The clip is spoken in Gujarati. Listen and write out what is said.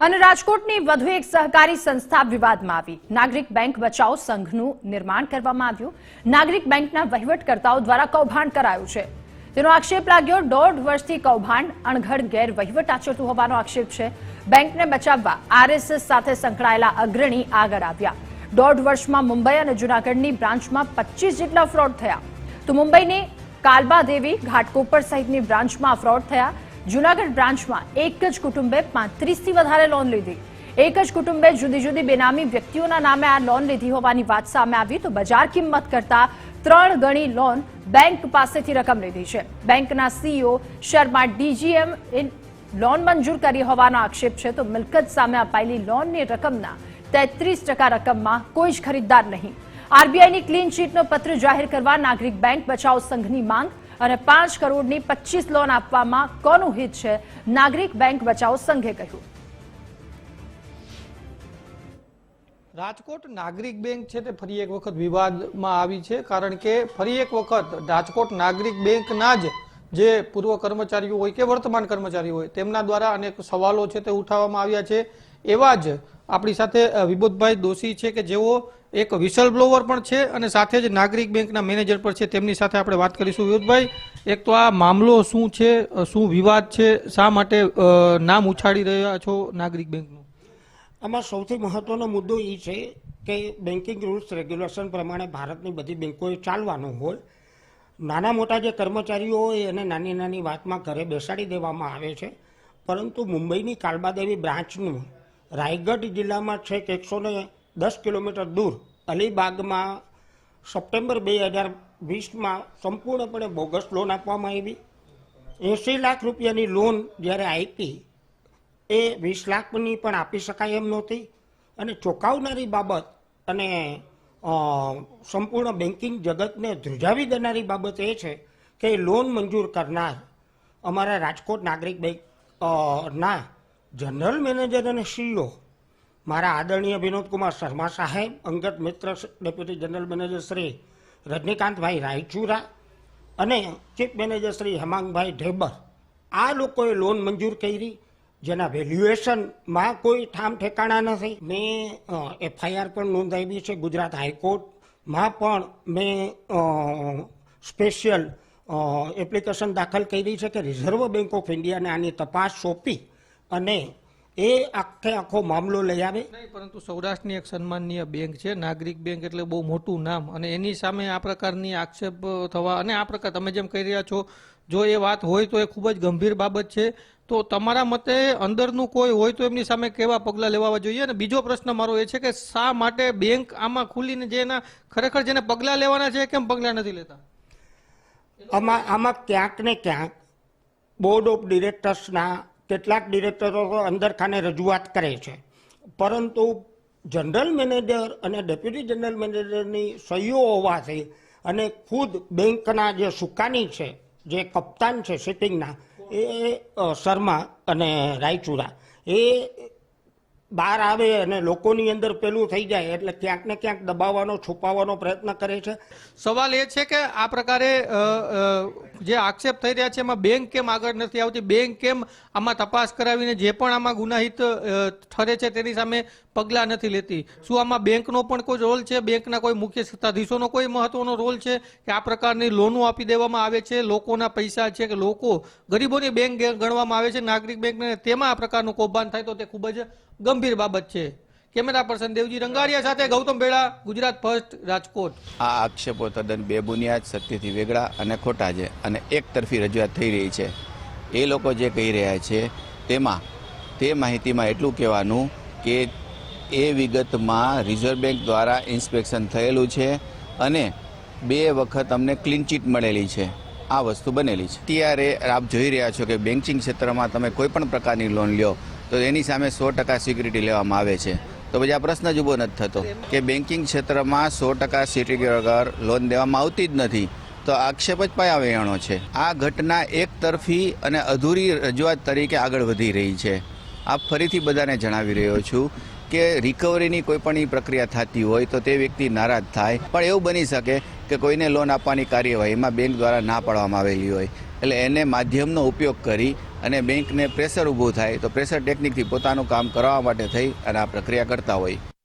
અને રાજકોટની વધુ એક સહકારી સંસ્થા વિવાદમાં આવી. નાગરિક બેંક બચાવ સંઘનું નિર્માણ કરવામાં આવ્યું. નાગરિક બેંકના વહીવટકર્તાઓ દ્વારા કૌભાંડ કરાયું છે. તેનો આક્ષેપ લાગ્યો, દોઢ વર્ષથી કૌભાંડ, અણઘડ, ગેરવહીવટ આચરતું હોવાનો આક્ષેપ છે. બેંકને બચાવવા આરએસએસ સાથે સંકળાયેલા અગ્રણી આગળ આવ્યા. દોઢ વર્ષમાં મુંબઈ અને જૂનાગઢની બ્રાન્ચમાં પચીસ જેટલા ફ્રોડ થયા. તો મુંબઈની કાલબા દેવી ઘાટકોપર સહિતની બ્રાન્ચમાં ફ્રોડ થયા. જૂનાગઢ બ્રાન્ચમાં એક જ કુટુંબે પાંત્રીસથી વધારે લોન લીધી. એક જ કુટુંબે જુદી જુદી બેનામી વ્યક્તિઓના નામે આ લોન લીધી હોવાની વાત સામે આવી તો બજાર કિંમત કરતા ત્રણ ગણી લોન બેંક પાસેથી રકમ લીધી છે. બેંકના સીઈઓ શર્મા ડીજીએમ લોન મંજૂર કરી હોવાનો આક્ષેપ છે તો મિલકત સામે અપાયેલી લોનની રકમના તેત્રીસ ટકા રકમમાં કોઈ જ ખરીદદાર નહીં. આરબીઆઈની ક્લીન ચીટનો પત્ર જાહેર કરવા નાગરિક બેંક બચાવ સંઘની માંગ અને પાંચ કરોડની પચીસ લોન આપવામાં કોનું હિત છે? નાગરિક બેંક બચાવ સંઘે કહ્યું. રાજકોટ નાગરિક બેંક છે તે ફરી એક વખત વિવાદમાં આવી છે, કારણ કે ફરી એક વખત રાજકોટ નાગરિક બેંકના જ જે પૂર્વ કર્મચારીઓ હોય કે વર્તમાન કર્મચારીઓ હોય, તેમના દ્વારા અનેક સવાલો છે તે ઉઠાવવામાં આવ્યા છે. એવા જ આપણી સાથે વિબોધભાઈ દોશી છે કે જેઓ એક વિસલ બ્લોવર પણ છે અને સાથે જ નાગરિક બેંકના મેનેજર પણ છે. તેમની સાથે આપણે વાત કરીશું. વિરોધભાઈ, એક તો આ મામલો શું છે શું વિવાદ છે, શા માટે નામ ઉછાળી રહ્યા છો નાગરિક બેંકનું? આમાં સૌથી મહત્વનો મુદ્દો એ છે કે બેન્કિંગ રૂલ્સ રેગ્યુલેશન પ્રમાણે ભારતની બધી બેન્કોએ ચાલવાનું હોય. નાના મોટા જે કર્મચારીઓ હોય એને નાની નાની વાતમાં ઘરે બેસાડી દેવામાં આવે છે. પરંતુ મુંબઈની કાલબાદેવી બ્રાન્ચનું રાયગઢ જિલ્લામાં છેક એકસો ને દસ કિલોમીટર દૂર અલીબાગમાં સપ્ટેમ્બર બે હજાર વીસમાં સંપૂર્ણપણે બોગસ લોન આપવામાં આવી. એંસી લાખ રૂપિયાની લોન જ્યારે આપી, એ વીસ લાખની પણ આપી શકાય એમ નહોતી. અને ચોંકાવનારી બાબત અને સંપૂર્ણ બેન્કિંગ જગતને ધ્રુજાવી દેનારી બાબત એ છે કે લોન મંજૂર કરનાર અમારા રાજકોટ નાગરિક બેંક ના જનરલ મેનેજર અને સીઈઓ મારા આદરણીય વિનોદકુમાર શર્મા સાહેબ, અંગત મિત્ર ડેપ્યુટી જનરલ મેનેજર શ્રી રજનીકાંતભાઈ રાયચુરા અને ચીફ મેનેજર શ્રી હેમાંગભાઈ ઢેબર. આ લોકોએ લોન મંજૂર કરી, જેના વેલ્યુએશનમાં કોઈ ઠામ ઠેકાણા નથી. મેં એફઆઈઆર પણ નોંધાવી છે ગુજરાત હાઈકોર્ટમાં પણ મેં સ્પેશિયલ એપ્લિકેશન દાખલ કરી છે કે રિઝર્વ બેંક ઓફ ઇન્ડિયાને આની તપાસ સોંપી અને એ આખે આખો મામલો લઈ આવે. નહીં પરંતુ સૌરાષ્ટ્રની એક સન્માનનીય બેંક છે નાગરિક બેંક એટલે બહુ મોટું નામ. અને એની સામે આ પ્રકારની આક્ષેપ થવા અને આ પ્રકાર તમે જેમ કહી રહ્યા છો જો એ વાત હોય તો એ ખૂબ જ ગંભીર બાબત છે. તો તમારા મતે અંદરનું કોઈ હોય તો એમની સામે કેવા પગલાં લેવા જોઈએ? અને બીજો પ્રશ્ન મારો એ છે કે શા માટે બેંક આમાં ખુલીને જે એના ખરેખર જેને પગલાં લેવાના છે કેમ પગલાં નથી લેતા? આમાં આમાં ક્યાંક ને ક્યાંક બોર્ડ ઓફ ડિરેક્ટર્સના કેટલાક ડિરેક્ટરો તો અંદર રજૂઆત કરે છે. પરંતુ જનરલ મેનેજર અને ડેપ્યુટી જનરલ મેનેજરની સહીઓ હોવાથી અને ખુદ બેંકના જે સુકાની છે, જે કપ્તાન છે સિટિંગના, એ શર્મા અને રાયચુરા, એ બહાર આવે અને લોકોની અંદર પેલું થઈ જાય એટલે ક્યાંક ને ક્યાંક દબાવવાનો, છુપાવવાનો પ્રયત્ન કરે છે. સવાલ એ છે કે આ પ્રકારે જે આક્ષેપ થઈ રહ્યા છે, એમાં બેંક કેમ આગળ નથી આવતી? બેંક કેમ આમાં તપાસ કરાવીને જે પણ આમાં ગુનાહિત ઠરે છે તેની સામે પગલાં નથી લેતી? શું આમાં બેંકનો પણ કોઈ રોલ છે? બેંકના કોઈ મુખ્ય સત્તાધીશોનો કોઈ મહત્વનો રોલ છે? કે આ પ્રકારની લોનો આપી દેવામાં આવે છે? લોકોના પૈસા છે કે લોકો ગરીબોની બેંક ગણવામાં આવે છે? નાગરિક બેંકને તેમાં આ પ્રકારનું કૌભાંડ થાય તો તે ખૂબ જ ગંભીર બાબત છે. કેમેરા પર્સન દેવજી રંગારિયા સાથે ગૌતમ ભેળા, ગુજરાત ફર્સ્ટ રાજકોટ. આ આક્ષેપો તદ્દન બેબુનિયાદ, સત્યથી વેગળા અને ખોટા છે અને એક તરફી રજૂઆત થઈ રહી છે. એ લોકો જે કહી રહ્યા છે તેમાં, તે માહિતીમાં એટલું કહેવાનું કે એ વિગતમાં રિઝર્વ બેંક દ્વારા ઇન્સ્પેક્શન થયેલું છે અને બે વખત અમને ક્લીન ચીટ મળેલી છે. આ વસ્તુ બનેલી છે. અત્યારે આપ જોઈ રહ્યા છો કે બેન્કિંગ ક્ષેત્રમાં તમે કોઈ પણ પ્રકારની લોન લ્યો તો એની સામે સો ટકા સિક્યુરિટી લેવામાં આવે છે. તો પછી આ પ્રશ્ન જ ઊભો નથી થતો કે બેન્કિંગ ક્ષેત્રમાં સો ટકા સિટી વગર લોન દેવામાં આવતી જ નથી, તો આક્ષેપ જ પાયા વેણો છે. આ ઘટના એક તરફી અને અધૂરી રજૂઆત તરીકે આગળ વધી રહી છે. આ ફરીથી બધાને જણાવી રહ્યો છું કે રિકવરીની કોઈ પણ ઈ પ્રક્રિયા થતી હોય તો તે વ્યક્તિ નારાજ થાય. પણ એવું બની શકે કે કોઈને લોન આપવાની કાર્યવાહીમાં બેંક દ્વારા ના પાડવામાં આવેલી હોય. એટલે એને માધ્યમનો ઉપયોગ કરી અને બેંકને પ્રેશર ઊભું થાય તો પ્રેશર ટેકનિકથી પોતાનું કામ કરવા માટે થઈ અને આ પ્રક્રિયા કરતા હોય.